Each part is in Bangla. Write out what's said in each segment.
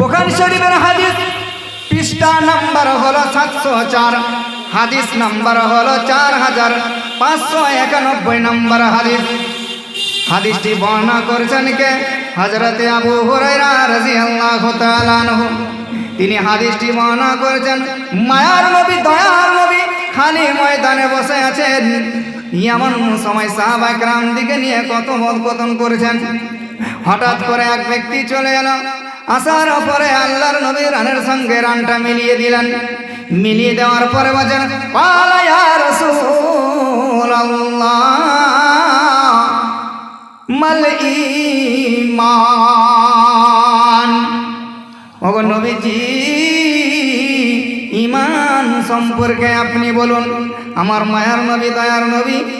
বোখারি শরীফের হাদিস, পৃষ্ঠা নাম্বার হলো সাতশো চার, হাদিস নাম্বার হলো চার হাজার পাঁচশো একানব্বই নাম্বার হাদিস। হাদিসটি বর্ণনা করেছেন কে? হজরতে আবু হুরায়রা রাদিয়াল্লাহু তাআলা আনহু। তিনি হাদিসটি বর্ণনা করেছেন, মায়ার নবী, দয়ার নবী খালি ময়দানে বসে আছেন। এমন সময় সাহাবা একরাম দিকে নিয়ে কত কথন করেছেন। হঠাৎ করে এক ব্যক্তি চলে এলো। আসার পরে আল্লাহর নবী রানের সঙ্গে রানটা মিলিয়ে দিলেন। মিলিয়ে দেওয়ার পরে বলেন "ক্বালা ইয়া রাসূলাল্লাহ, মাল ঈমান। ওগো নবীজি ইমান সম্পর্কে আপনি বলুন। আমার মায়ার নবী, দয়ার নবী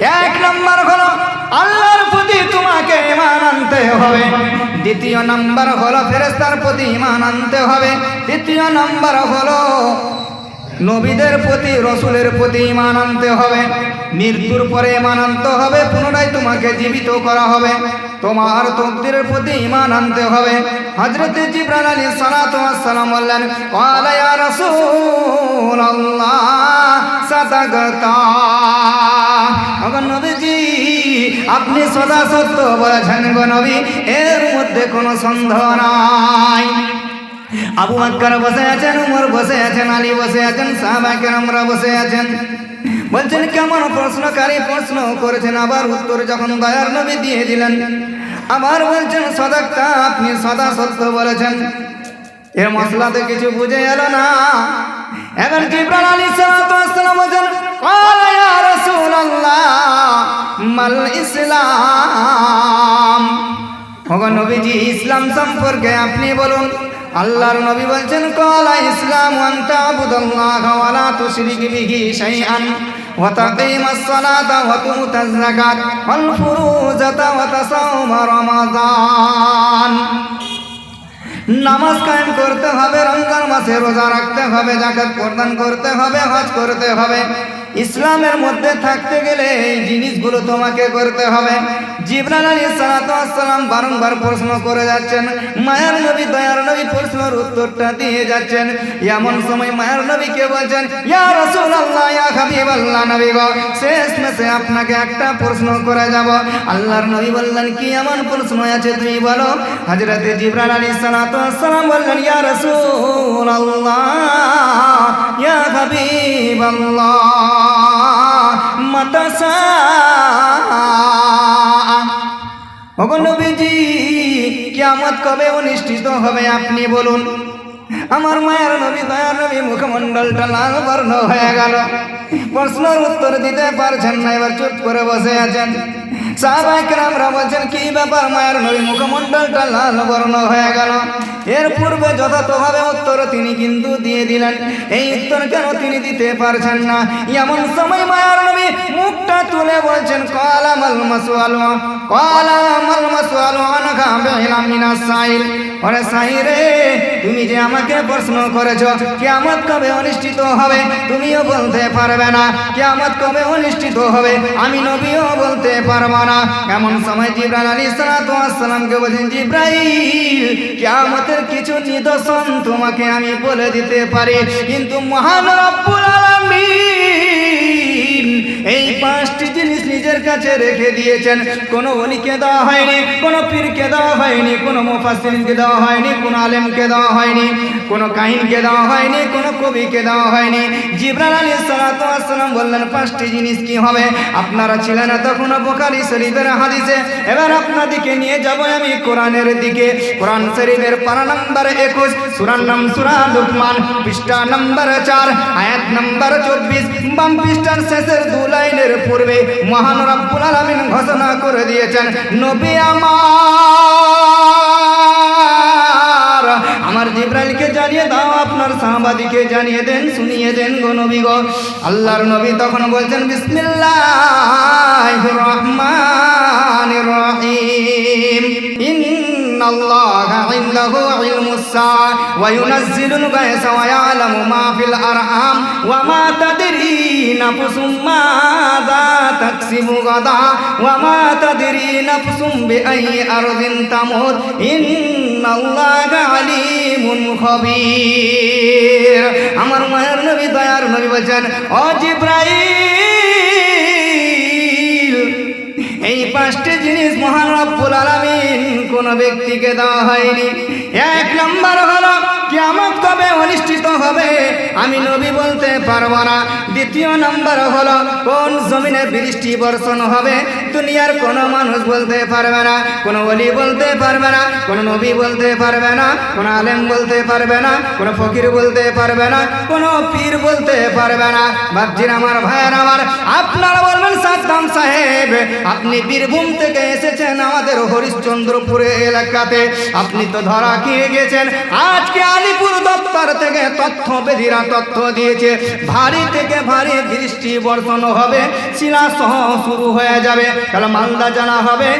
এক নম্বর হলো, আল্লাহর প্রতি তোমাকে ইমান আনতে হবে। দ্বিতীয় নম্বর হলো ফেরেস্তার প্রতি ইমান আনতে হবে। তৃতীয় নম্বর হলো, নবীদের প্রতি, রসুলের প্রতি ইমান আনতে হবে। মৃত্যুর পরে ইমান আনতে হবে, পুনরায় তোমাকে জীবিত করা হবে। তোমার তকদিরের প্রতি ইমান আনতে হবে। আলাইহিস সালাতু ওয়াস সালাম বললেন, ক্বালা ইয়া রাসূলুল্লাহ সাদাগাতা নবীজি আপনি সদা সত্য বলেছেন গো নবী, এর মধ্যে কোনো সন্দেহ নাই। আবু বাক্কার বসে আছেন, উমর বসে আছেন, আলী বসে আছেন সাহাবাকের আমরা বসে আছেন। বলছেন, কেমন প্রশ্নকারী প্রশ্ন করেছেন, আবার উত্তর যখন দয়ার নবী দিয়ে দিলেন। আবার বলছেন সদাক্তা আপনি সদা সত্য বলেছেন। এর মশলাতে কিছু বুঝে এলো না। এবার সালাতু ওয়াস সালাম বলেন কয়া রসুল্লাহ মাল ইসলাম। হগো নবীজি, ইসলাম সম্পর্কে আপনি বলুন। আল্লাহর নবী বলছেন, কলা ইসলাম আনতা বুদল্লাহ ওয়ালা তুশরিক বিহি শাইআন ওয়া তাকিমাস সালাতা ওয়া তুতাজ যাকাত ওয়াল ফুরুজাতা ওয়া তাসাউম রমাদান নামাজ কায়েম করতে হবে, রমজান মাসে রোজা রাখতে হবে জাকাত প্রদান করতে হবে, হজ করতে হবে। ইসলামের মধ্যে থাকতে গেলে এই জিনিসগুলো তোমাকে করতে হবে। জিবরাল আলী সালাম বারংবার প্রশ্ন করে যাচ্ছেন, মায়ার নবী, দয়ার নবী প্রশ্নের উত্তরটা দিয়ে যাচ্ছেন। এমন সময় মায়ার নবীকে বলছেন, ইয়া রাসূলুল্লাহ, ইয়া হাবিবাল্লাহ নবী গো, শেষ মেসে আপনাকে একটা প্রশ্ন করে যাব। আল্লাহর নবী বললেন, কি এমন প্রশ্ন আছে তুমি বলো? হযরতে জিবরাল আলী সালাম বললেন, ইয়া রাসূলুল্লাহ, ইয়া হাবিবাল্লাহ। মাতাসা নবীজি, কিয়ামত কবে অনুষ্ঠিত হবে আপনি বলুন? আমার মায়ের নবী, দয়ার নবী, মুখমণ্ডলটা লাল বর্ণ হয়ে গেল। প্রশ্নের উত্তর দিতে পারছেন না, এবার চুপ করে বসে আছেন। সাহাবাইকরামরা বলছেন, কি ব্যাপার মায়ের নবী, মুখমণ্ডলটা লাল বর্ণ হয়ে গেল? এর পূর্বে যথাযথভাবে উত্তর তিনি কিন্তু দিয়ে দিলেন। এই উত্তর কেন তিনি দিতে পারছেন না? এমন সময় মায়ার নবী মুখটা তুলে বলছেন বেহিলাম মিনাস সাইল। ওরে সাইরে, তুমি যে আমাকে প্রশ্ন করেছ, কিয়ামত কবে অনুষ্ঠিত হবে তুমিও বলতে পারবে না। কিয়ামত কবে অনুষ্ঠিত হবে আমি নবীও বলতে পারব না। এমন সময় জিব্রাইল আলাইহিস সালাতু ওয়াস সালামকে বলেন জিব্রাইল, কিয়ামতের কিছু নিদর্শন তোমাকে আমি বলে দিতে পারি। কিন্তু মহান রব্বুল আলামিন এই পাঁচটি জিনিস নিজের কাছে রেখে দিয়েছেন। কোনো অলিকে দেওয়া হয়নি, কোনো পীরকে দেওয়া হয়নি, কোনো মুফাসসিরকে দেওয়া হয়নি, কোনো আলেমকে দেওয়া হয়নি, কোনো কাহিনকে দেওয়া হয়নি, কোনো কবিকে দেওয়া হয়নি। জিবরাল আলাইহিস সালাতু ওয়াস সালাম বললেন, পাঁচটি জিনিস কি হবে? আপনারা ছিলেন তখন বুখারী শরীফের হাদিসে। এবার আপনাদেরকে নিয়ে যাব আমি কোরআনের দিকে। কোরআন শরীফের পারা নম্বর একুশ, সুরার নাম সুরা লুকমান, পৃষ্ঠা নম্বর চার, আয়াত নম্বর চব্বিশ। বাম পৃষ্ঠার শেষের দু লাইনের এর পূর্বে মহান রব্বুল আলমিন ঘোষণা করে দিয়েছেন, নবী আমার। আমার জিব্রাইলকে জানিয়ে দাও, আপনার সাহাবাদিকে জানিয়ে দেন, শুনিয়ে দেন গো নবী গো। আল্লাহর নবী তখন বলছেন বিসমিল্লাহ রহমান রহিম। ইন إن الله عنده علم الساعة وينزل الغيث ويعلم ما في الأرحام وما تدري نفس ماذا تكسب غدا وما تدري نفس بأي أرض تموت إن الله عليم خبير আমার মায়ের নবী দয়ার নবী বলছেন ও জিব্রাহিম এই পাঁচটি জিনিস মহান রব্বুল আলামিন কোন ব্যক্তিকে দেওয়া হয়নি। এক নম্বর হলো, কিয়ামত কবে অনুষ্ঠিত হবে আমি নবী বলতে পারব না। দ্বিতীয় নম্বর হলো, কোন জমিনে বৃষ্টি বর্ষণ হবে? দুনিয়ার কোনো মানুষ বলতে পারবে না, কোনো অলি বলতে পারবে না, কোনো নবী বলতে পারবে না, কোনো আলেম বলতে পারবে না, কোনো ফকির বলতে পারবে না, কোনো পীর বলতে পারবে না। ভাবছিন আমার, ভাইয়ের আমার, আপনারা বলবেন, সাদ্দাম সাহেব, আপনি বীরভূম থেকে এসেছেন আমাদের হরিশ্চন্দ্রপুরে এলাকাতে। আপনি তো ধরা খেয়ে গেছেন। আজকে আলিপুর দপ্তর থেকে তথ্য বেদিরা তথ্য দিয়েছে। ভারী থেকে ভারী বৃষ্টি বর্ষণ হবে। শিলাসহ শুরু হয়ে যাবে। তাহলে মালদা জেলা হবে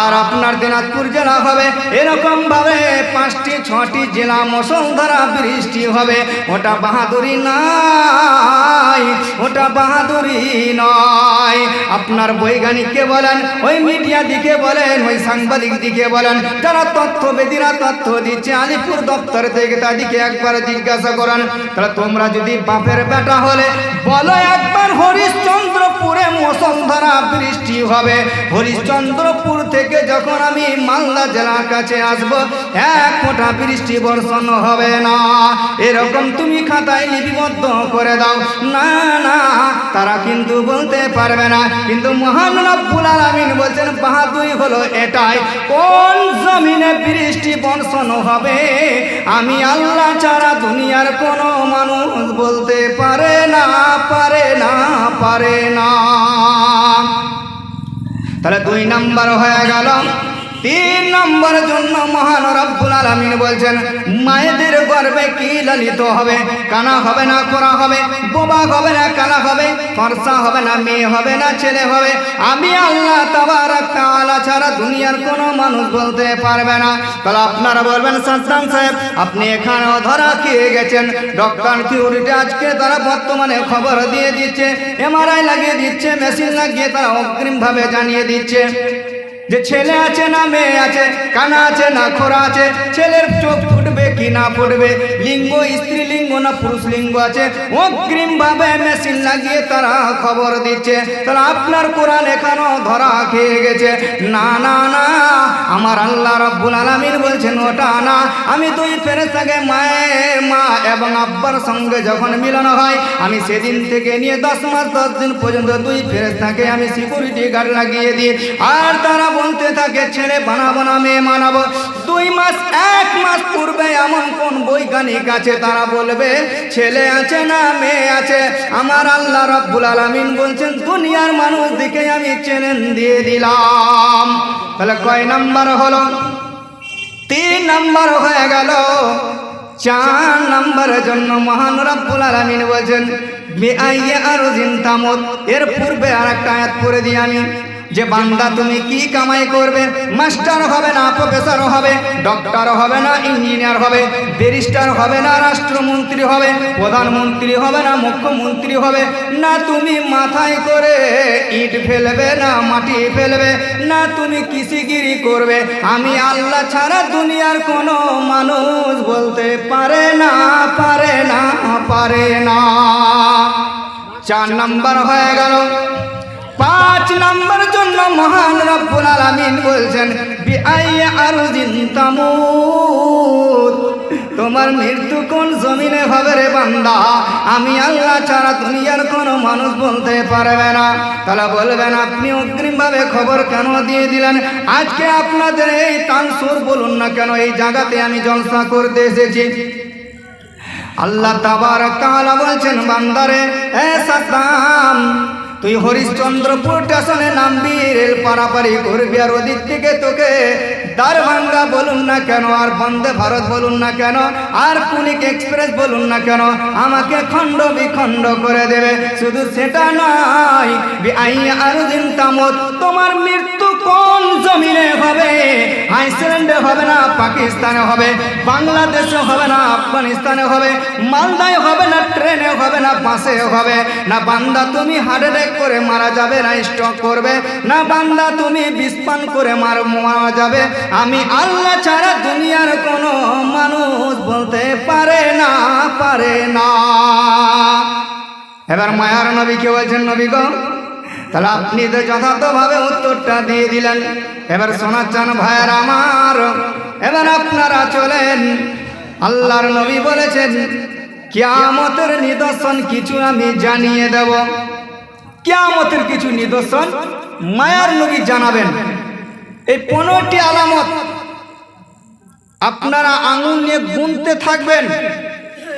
আর আপনার দিনাজপুর জেলা হবে। এরকম ভাবে পাঁচটি ছটি জেলা মুসলধারা বৃষ্টি হবে। ওটা বাহাদুরি নাই, ওটা বাহাদুরি নয়। আপনার বৈজ্ঞানিককে বলেন, ওই মিডিয়া দিকে বলেন, ওই সাংবাদিক দিকে বলেন, যারা তথ্য বেদিরা তথ্য দিচ্ছে, আলিপুর দপ্তর থেকে তাদেরকে একবার জিজ্ঞাসা করেন, তাহলে তোমরা যদি বাপের বেটা হলে, বলো একবার বৃষ্টি হবে। হরিশ্চন্দ্রপুর থেকে যখন আমি মালদা জেলার কাছে আসব, এক ফোঁটা বৃষ্টি বর্ষণ হবে না। এরকম তুমি খাতায় লিপিবদ্ধ করে দাও। না না, তারা কিন্তু বলতে পারবে না। কিন্তু মহান রব্বুল আলামিন বলছেন, বাহাদুরি হলো এটাই। কোন জমিনে বৃষ্টি বর্ষণ হবে, আমি আল্লাহ ছাড়া দুনিয়ার কোনো মানুষ বলতে পারে না পারে না পারে না। তাহলে দুই নাম্বার হয়ে গেল। তিন নম্বর জন্য মহান রব্বুল আলামিন বলছেন, মায়েদের গর্বে কি লালিত হবে? কানা হবে না করা হবে? বোবা হবে না কানা হবে? ফর্সা হবে না মেয়ে হবে না ছেলে হবে? আমি আল্লাহ তাবারাক তাআলা ছাড়া দুনিয়ার কোনো মানুষ বলতে পারবে না। তাহলে আপনারা বলবেন, সাদ্দাম সাহেব, আপনি এখানেও ধরা খেয়ে গেছেন। ডক্টর থিওরিটি আজকে তারা বর্তমানে খবর দিয়ে দিচ্ছে, এমআরআই লাগিয়ে দিচ্ছে, মেশিন লাগিয়ে তারা অগ্রিমভাবে জানিয়ে দিচ্ছে। যে ছেলে আছে না মেয়ে আছে, কানা আছে না খোরা আছে, ছেলের চোখ ফুটবে কি না ফুটবে, লিঙ্গ স্ত্রীলিঙ্গ না পুরুষ লিঙ্গ আছে, অগ্রিম ভাবে মেশিন লাগিয়ে তারা খবর দিচ্ছে, তারা আপনার কোরআন এখানেও ধরা খেয়ে গেছে। না না না, আমার আল্লাহ রব্বুল আলামিন বলছেন, ওটা না। আমি দুই ফেরেস্তাকে মায়ের মা এবং আব্বার সঙ্গে যখন মিলন হয়, আমি সেদিন থেকে নিয়ে দশ মাস, দশ দিন পর্যন্ত দুই ফেরেস্তাকে আমি সিকিউরিটি গার্ড লাগিয়ে দিই। আর তারা বলতে থাকে ছেলে বানাবো না মেয়ে মানাবো। দুই মাস, এক মাস পূর্বে এমন কোন বৈজ্ঞানিক আছে, তারা বলবে, ছেলে আছে না মেয়ে আছে? আমার আল্লাহ রব্বুল আলামিন বলছেন, দুনিয়ার মানুষ দিকে আমি চ্যালেঞ্জ দিয়ে দিলাম। তাহলে কয় নাম্বার হলো? তিন নাম্বার হয়ে গেল। চার নম্বরের জন্য মহান রব্বুল আলামিন বলছেন বেআইয়া আরও জিন্তামত। এর পূর্বে আর একটা আয়াত পড়ে দিই আমি। যে বান্দা তুমি কি কামাই করবে? মাস্টার হবে না, প্রফেসর হবে, ডক্টর হবে না, ইঞ্জিনিয়ার হবে, ব্যারিস্টার হবে না, রাষ্ট্রমন্ত্রী হবে, প্রধানমন্ত্রী হবে না, মুখ্যমন্ত্রী হবে। না তুমি মাথায় করে ইট ফেলবে, না মাটি ফেলবে, না তুমি কৃষিগিরি করবে। আমি আল্লাহ ছাড়া দুনিয়ার কোনো মানুষ বলতে পারে না পারে না পারে না। চার নাম্বার হয়ে গেল পাঁচ নম্বর জন্য মহান রব্বুল আলামিন বলছেন, বিআইয়া আরজিন তামুত তোমার মৃত্যু কোন জমিনে হবে রে বান্দা? আমি আল্লাহ ছাড়া দুনিয়ার কোনো মানুষ বলতে পারবে না। তাহলে বলবেন, আপনি অগ্রিমভাবে খবর কেন দিয়ে দিলেন? আজকে আপনাদের এই তানসুর বলুন না কেন, এই জায়গাতে আমি জলসা করতে এসেছি। আল্লাহ তাবার তাআলা বলছেন, বান্দারে, এ সাদ্দাম তুই হরিশ্চন্দ্রপুর স্টেশনে নামবি রেল পারাপারি করবি আর ওদিক থেকে তোকে দারভাঙ্গা বলুন না কেন, আর বন্দে ভারত বলুন না কেন, আর কুলিক এক্সপ্রেস বলুন না কেন, আমাকে খণ্ড বিখণ্ড করে দেবে। শুধু সেটা নয় আর দিন তামত তোমার মৃত্যু কোন জমিনে হবে? আইসল্যান্ডে হবে না, পাকিস্তানে হবে, বাংলাদেশে হবে না, আফগানিস্তানে হবে, মালদায় হবে না, ট্রেনে হবে না, বাসে হবে, না বান্দা তুমি হার্ট অ্যাটাক করে মারা যাবে না স্ট্রোক করবে। না বান্দা, তুমি বিস্পান করে মার, মারা যাবে। আমি আল্লাহ ছাড়া দুনিয়ার কোনো মানুষ বলতে পারে না পারে না। এবার মায়ার নবী কে বলছেন, নবী গো, তাহলে আপনি তো যথার্থভাবে উত্তরটা দিয়ে দিলেন। এবার শোনাচ্ছেন ভাইয়ের আমার, এবার আপনারা চলেন। আল্লাহর নবী বলেছেন, কিয়ামতের নিদর্শন কিছু আমি জানিয়ে দেব। কিয়ামতের কিছু নিদর্শন মায়ার নবী জানাবেন। এই পনেরোটি আলামত আপনারা আঙুল নিয়ে গুনতে থাকবেন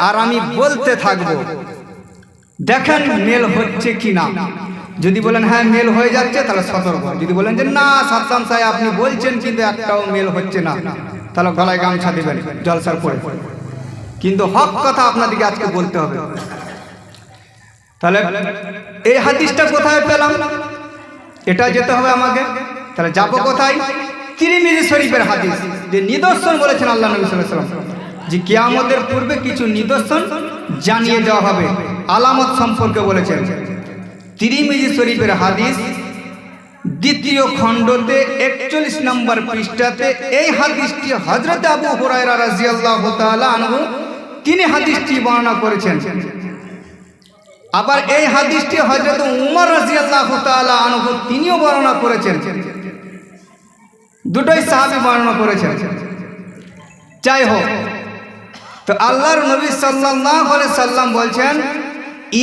আর আমি বলতে থাকব, দেখেন মেল হচ্ছে কি না যদি বলেন হ্যাঁ মেল হয়ে যাচ্ছে, তাহলে সতর্ক যদি বলেন যে, না সাদ্দাম সাহেব, আপনি বলছেন, কিন্তু একটাও মেল হচ্ছে না, তাহলে গলায় গামছা দেবেন, জলসার পরে। কিন্তু হক কথা আপনাদেরকে আজকে বলতে হবে। তাহলে এই হাদিসটা কোথায় পেলাম? এটা যেতে হবে আমাকে। তাহলে যাব কোথায়? তিরিমিজি শরীফের হাদিস। যে নিদর্শন বলেছেন আল্লাহ নবী ওয়াসাল্লাম। যে কিয়ামতের পূর্বে কিছু নিদর্শন জানিয়ে দেওয়া হবে। আলামত সম্পর্কে বলেছেন। তিরিমিজি শরীফের হাদিস দ্বিতীয় খণ্ডতে একচল্লিশ নম্বর পৃষ্ঠাতে এই হাদিসটি হজরত আবু হুরায়রা রাজিয়াল্লাহু তাআলা আনহু তিনি হাদিসটি বর্ণনা করেছেন। আবার এই হাদিসটি হজরত উমর রাজিয়াল্লাহু তাআলা আনহু তিনিও বর্ণনা করেছেন। দুটোই সাহাবী বর্ণনা করেছেন। যাই হোক, তো আল্লাহর নবী আলাইহি সাল্লাম বলছেন,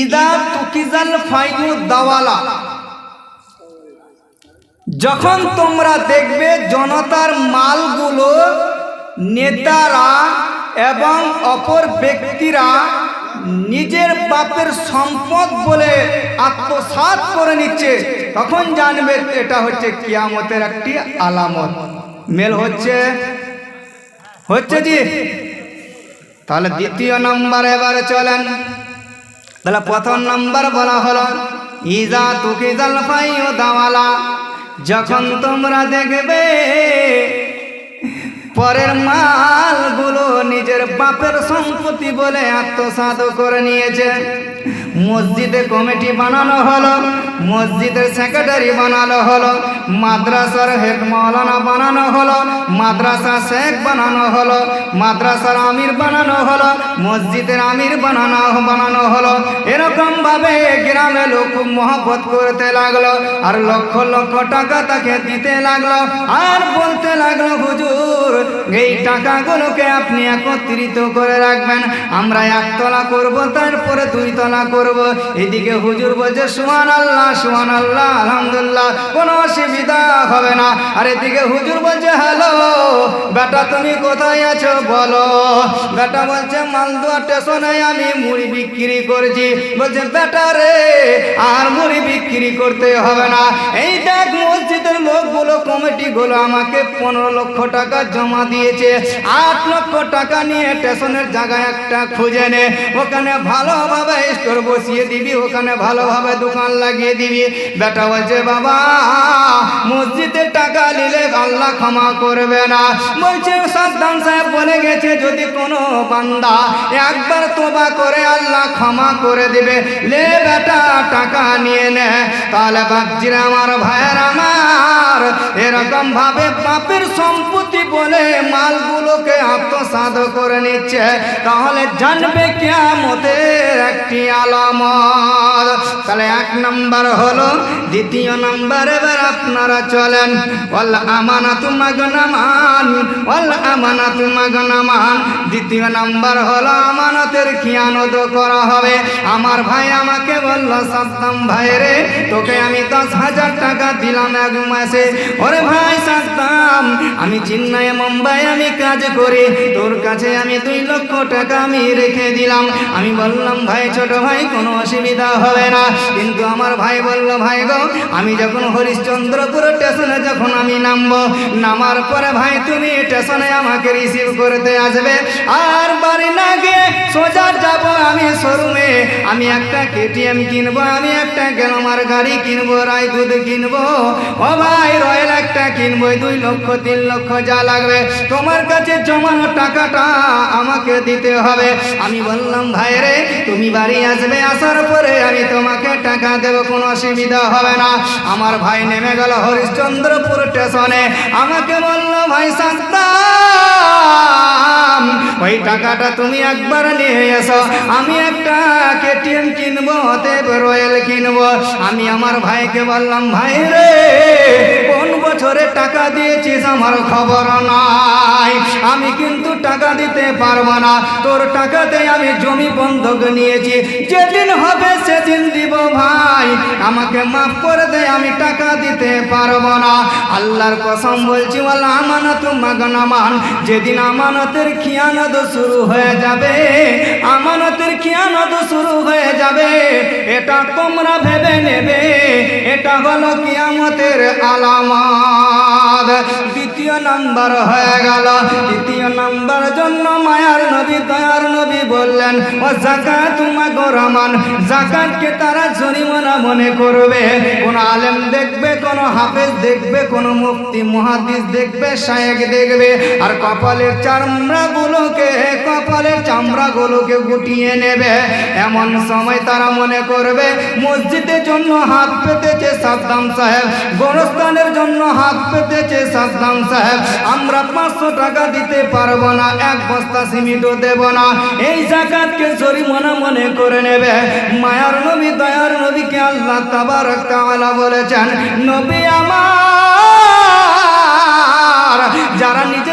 ইদা তুকিজাল ফাইনু দাওয়ালা। যখন তোমরা দেখবে জনতার মালগুলো নেতারা এবং অপর ব্যক্তিরা নিজের বাপের সম্পদ বলে আত্মসাৎ করে নিচ্ছে, তখন জানবে এটা হচ্ছে কিয়ামতের একটি আলামত। মেল হচ্ছে? হচ্ছে জি। তাহলে দ্বিতীয় নম্বর এবারে চলেন। তাহলে প্রথম নম্বর বলা হলো ইজা তুকি জালফাইও দাওয়ালা যখন তোমরা দেখবে পরের মালগুলো নিজের বাপের সম্পত্তি বলে আত্মসাত করে নিয়েছে। মসজিদে কমিটি বানানো হলো, মসজিদের সেক্রেটারি বানানো হলো, মাদ্রাসার হেড মৌলানা বানানো হলো মাদ্রাসা শেখ বানানো হলো, মাদ্রাসার আমির বানানো হলো, মসজিদের আমির বানানো বানানো হলো। এরকমভাবে গ্রামে লোক মহব্বত করতে লাগল, আর লক্ষ লক্ষ টাকা তাকে দিতে লাগল। আর বলতে লাগল, হুজুর, এই টাকাগুলোকে আপনি একত্রিত করে রাখবেন, আমরা একতলা করব, তারপরে দুই তলা করব। এদিকে হুজুর বলছে সুমান আল্লাহ সুমান আল্লাহ আলহামদুল্লাহ কোনো অসুবিধা হবে না। আর এদিকে হুজুর বলছে, হ্যালো, বেটা, তুমি কোথায় আছো? বলো। বেটা বলছে, মালদুয়া স্টেশনে আমি মুড়ি বিক্রি করছি। বলছে, বেটা রে, আর মুড়ি বিক্রি করতে হবে না। এই দেখ মসজিদের লোকগুলো কমিটিগুলো আমাকে পনেরো লক্ষ টাকা জমা দিয়েছে। আট লক্ষ টাকা নিয়ে স্টেশনের জায়গায় একটা খুঁজে নে। ওখানে ভালোভাবে স্টোর বসিয়ে দিবি, ওখানে ভালোভাবে দোকান লাগিয়ে দিবি। বেটা বলছে, বাবা, মসজিদের টাকা নিলে আল্লাহ ক্ষমা করবে না। বলছে সাদ্দাম সাহেব বলে গেছে, যদি কোনো বান্দা একবার তোবা করে আল্লাহ ক্ষমা করে দিবে। লে বেটা, টাকা নিয়ে নে। তাহলে বাপজিরা আমার ভাইয়ের আমার। এরকম ভাবে বাপের সম্পত্তি বলে মালগুলোকে আত্মসাধ করে নিচ্ছে। তাহলে জানবে কেমতের একটি আলামত। তাহলে এক নাম্বার হলো, দ্বিতীয় নাম্বার এবার আপনারা চলেন। ওয়াল আমানাতু মাগনামান, ওয়াল আমানাতু মাগনামান। দ্বিতীয় নাম্বার হলো, আমানতের খিয়ানত করা হবে। আমার ভাই আমাকে বলল, সাদ্দাম ভাই রে তোকে আমি দশ হাজার টাকা দিলাম এক মাসে। ওরে ভাই আসতাম আমি চেন্নাই, মুম্বাই, আমি কাজ করি, তোর কাছে আমি দুই লক্ষ টাকা আমি রেখে দিলাম। আমি বললাম, ভাই, ছোট ভাই, কোনো অসুবিধা হবে না। কিন্তু আমার ভাই বলল, ভাই গো, আমি যখন হরিশ্চন্দ্রপুর স্টেশনে যখন আমি নামবো, নামার পরে ভাই, তুমি স্টেশনে আমাকে রিসিভ করতে আসবে। আর বাড়ি না গিয়ে সোজা যাব আমি শোরুমে। আমি একটা কেটিএম কিনবো, আমি একটা গেলামার গাড়ি কিনবো, রায়দুধ কিনবো। ও ভাই, রয়্যাল একটা কিনবো দুই লক্ষ, তিন লক্ষ যা লাগবে। তোমার কাছে জমানো টাকাটা আমাকে দিতে হবে। আমি বললাম, ভাই রে, তুমি বাড়ি আসবে, আসার পরে আমি তোমাকে টাকা দেবো, কোনো অসুবিধা হবে না। আমার ভাই নেমে গেল হরিশ্চন্দ্রপুর স্টেশনে। আমাকে বলল, ভাই সাদ্দাম ওই টাকাটা তুমি একবার নিয়ে এসো। আমি একটা কেটিএম কিনবো, অতএব রয়্যাল কিনবো। আমি আমার ভাইকে বললাম, ভাই রে বছরে টাকা দিয়েছিস আমার খবর নাই। আমি কিন্তু টাকা দিতে পারব না। তোর টাকাতে আমি জমি বন্ধক নিয়েছি। যেদিন হবে সেদিন দিব ভাই। আমাকে মাফ করে দে, আমি টাকা দিতে পারব না। আল্লাহর কসম বলছি বল আমানত মাগনামান। যেদিন আমানতের খিয়ানত শুরু হয়ে যাবে, আমানতের খিয়ানত শুরু হয়ে যাবে। এটা তোমরা ভেবে নেবে, এটা হলো কিয়ামতের আলামাত। দ্বিতীয় নাম্বার হয়ে গেল। দ্বিতীয় নাম্বার জন্য মায়ার নবী, দয়ার নবী বললেন, ও জাকাত রহমান, জাকাতকে তারা জরিমানা মনে করবে। কোন আলেম দেখবে, কোন হাফেজ দেখবে, কোন মুফতি, মুহাদ্দিস দেখবে শায়েক দেখবে। আর কপালের চামড়াগুলোকে কপালের চামড়াগুলোকে গুটিয়ে নেবে। এমন সময় তারা মনে করবে, মসজিদের জন্য হাত পেতেছে সাদ্দাম সাহেব, গোরস্থানের জন্য হাত পেতেছে সাদ্দাম সাহেব। আমরা পাঁচশো টাকা দিতে পারব না, এক বস্তা সিমিটও দেব না। এই জাকাতকে জরিমানা মনে করে নেবে। মায়ার নবী, দয়ার নবীকে আল্লাহ তাবারক তাআলা বলেছেন, নবী আমার, যারা নিজের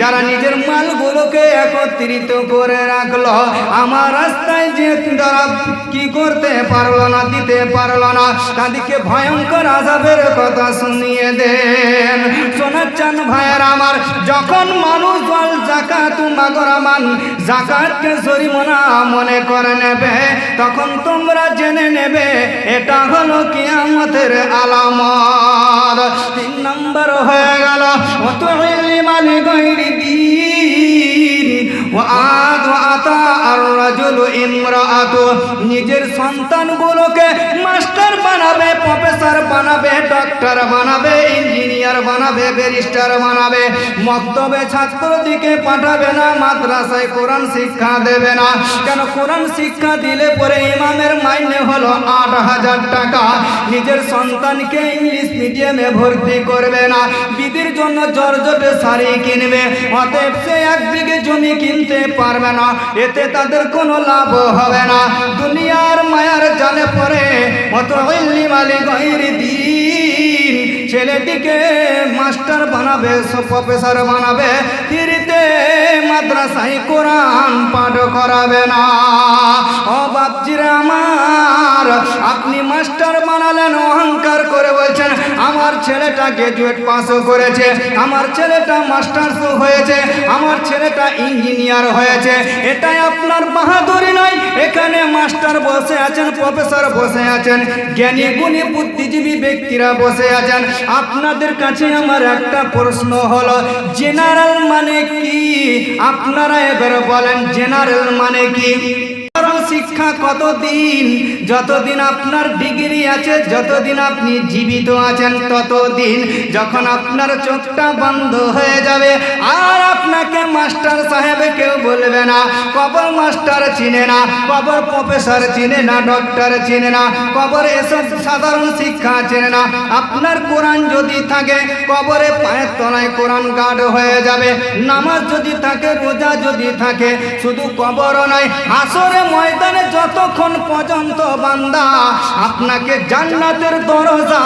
যারা নিজের মালগুলোকে একত্রিত করে রাখল, আমার রাস্তায় যে তারা কি করতে পারল না, দিতে পারল না, তাদেরকে ভয়ঙ্কর আজাবের কথা শুনিয়ে দেন। শোনার চান ভাইয়ের আমার, যখন মানুষ বল, জাকাত মাগরামান জাকাতকে জরিমানা মনে করে নেবে, তখন তোমরা জেনে নেবে, এটা হলো কিয়ামতের আলামত। নম্বর হয়ে গেল। অতমান গৈরি দিন। ও আদ আতা আর রাজুল ইমরাত। নিজের সন্তানগুলোকে মাস্টার বানাবে প্রফেসর বানাবে ডক্টর বানাবে ইঞ্জিনিয়ার বানাবে ব্যারিস্টার বানাবে। মক্তবে ছাত্রদিকে পাঠাবে না, মাদ্রাসায় কোরআন শিক্ষা দেবে না। কেন কোরআন শিক্ষা দিলে পরে ইমামের মাইনে হলো আট হাজার টাকা। নিজের সন্তানকে ইংলিশ মিডিয়ামে ভর্তি করবে না। বিদির জন্য জর্জটে শাড়ি কিনবে। অতএব সে এক বিঘে জমি কিনতে পারবে না। এতে তাদের কোনো লাভ হবে না। দুনিয়ার মায়ার জালে পড়ে অত ছেলেটিকে মাস্টার বানাবে প্রফেসর বানাবে। ফিরিতে মাদ্রাসায় কোরআন পাঠ করাবে না। ও বাপজিরা আমার, আপনি মাস্টার বানালেন, অহংকার করে বলছেন, আমার ছেলেটা গ্রাজুয়েট পাসও করেছে, আমার ছেলেটা মাস্টার্স হয়েছে, আমার ছেলেটা ইঞ্জিনিয়ার হয়েছে, এটাই আপনার বাহাদুরি নয়। এখানে মাস্টার বসে আছেন, প্রফেসর বসে আছেন, জ্ঞানী, গুণী, বুদ্ধিজীবী ব্যক্তিরা বসে আছেন। আপনাদের কাছে আমার একটা প্রশ্ন হলো, জেনারেল মানে কি? আপনারা এবার বলেন জেনারেল মানে কি? শিক্ষা কতদিন? যতদিন আপনার ডিগ্রি আছে, যতদিন আপনি জীবিত আছেন, ততদিন যখন আপনার চোখটা বন্ধ হয়ে যাবে। আর আপনাকে মাস্টার সাহেব কেউ বলবে না, কবর মাস্টার চিনে না, কবর প্রফেসর চিনে না, ডক্টর চিনে না, কবর এসব সাধারণ শিক্ষা চেনে না। আপনার কোরআন যদি থাকে, কবরে পায়ের তলায় কোরআন গার্ড হয়ে যাবে। নামাজ যদি থাকে, রোজা যদি থাকে, শুধু কবরও নয়, হাসরে ময় ময়দানে যতক্ষণ পর্যন্ত বান্দা আপনাকে জান্নাতের দরজা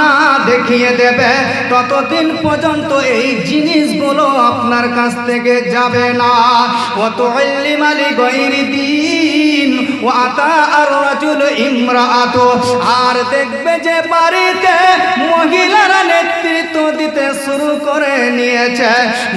না দেখিয়ে দেবে, ততদিন পর্যন্ত এই জিনিসগুলো আপনার কাছ থেকে যাবে না। অত মালি গৈরি দিন ও আতা আর রাজুল ইমরাত। আর দেখবে যে বাড়িতে মহিলারা নেতৃত্ব দিতে শুরু করে নিয়েছে।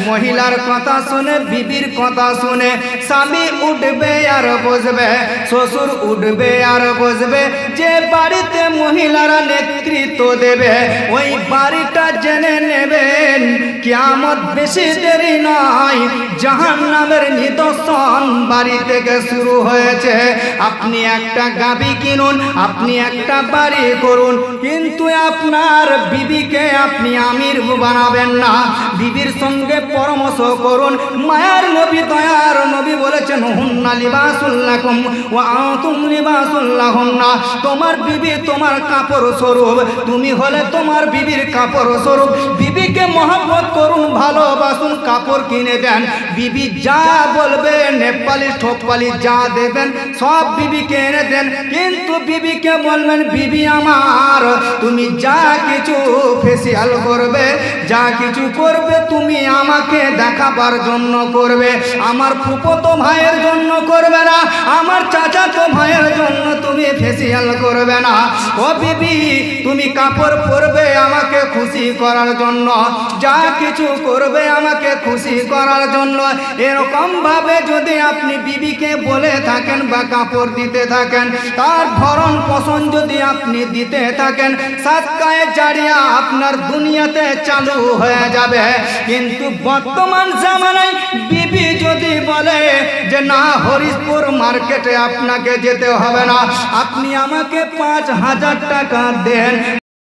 মহিলার কথা শুনে, বিবির কথা শুনে স্বামী উঠবে আর বসবে, শ্বশুর উঠবে আর বসবে। যে বাড়িতে মহিলারা নেতৃত্ব দেবে, ওই বাড়িটা জেনে নেবেন, কিয়ামত বেশি দেরি নয়। জাহান নামের নিদর্শন বাড়ি থেকে শুরু হয়েছে। আপনি একটা গাবি কিনুন, আপনি একটা বাড়ি করুন, কিন্তু আপনার বিবিকে আপনি আমির বানাবেন না। বিবির সঙ্গে পরামর্শ করুন, মায়ার নবী, দয়ার নবী বলেছেন, হুন্না লিবাসুল্লাকুম ওয়া আতুম লিবাসুল্লাহুন্না তোমার বিবি তোমার কাপড় স্বরূপ, তুমি হলে তোমার বিবির কাপড় স্বরূপ। বিবিকে মহব্বত করুন, ভালোবাসুন, কাপড় কিনে দেন। বিবি যা বলবে নেপালি ঠোপালি যা দেবেন, সব বিবিকে এনে দেন। কিন্তু বিবিকে বলবেন, বিবি আমার, তুমি যা কিছু ফেসিয়াল করবে, যা কিছু করবে, তুমি আমাকে দেখাবার জন্য করবে। আমার ফুপতো ভাইয়ের জন্য করবে না। আমার চাচা তো ভাইয়ের জন্য তুমি ফেসিয়াল করবে না। ও বিবি, তুমি কাপড় পরবে আমাকে খুশি করার জন্য। যা কিছু করবে আমাকে খুশি করার জন্য। এরকম ভাবে যদি আপনি বিবিকে বলে থাকেন বা কাপড় দিতে থাকেন, তার ভরণ পোষণ যদি আপনি দিতে থাকেন, সাতকায় জারিয়া আপনার দুনিয়াতে চালু হয়ে যাবে। কিন্তু বর্তমান জামানায় বিবি যদি বলে যে না হরিশপুর মার্কেটে আপনাকে যেতে হবে না। আপনি আমাকে পাঁচ হাজার টাকা দেন।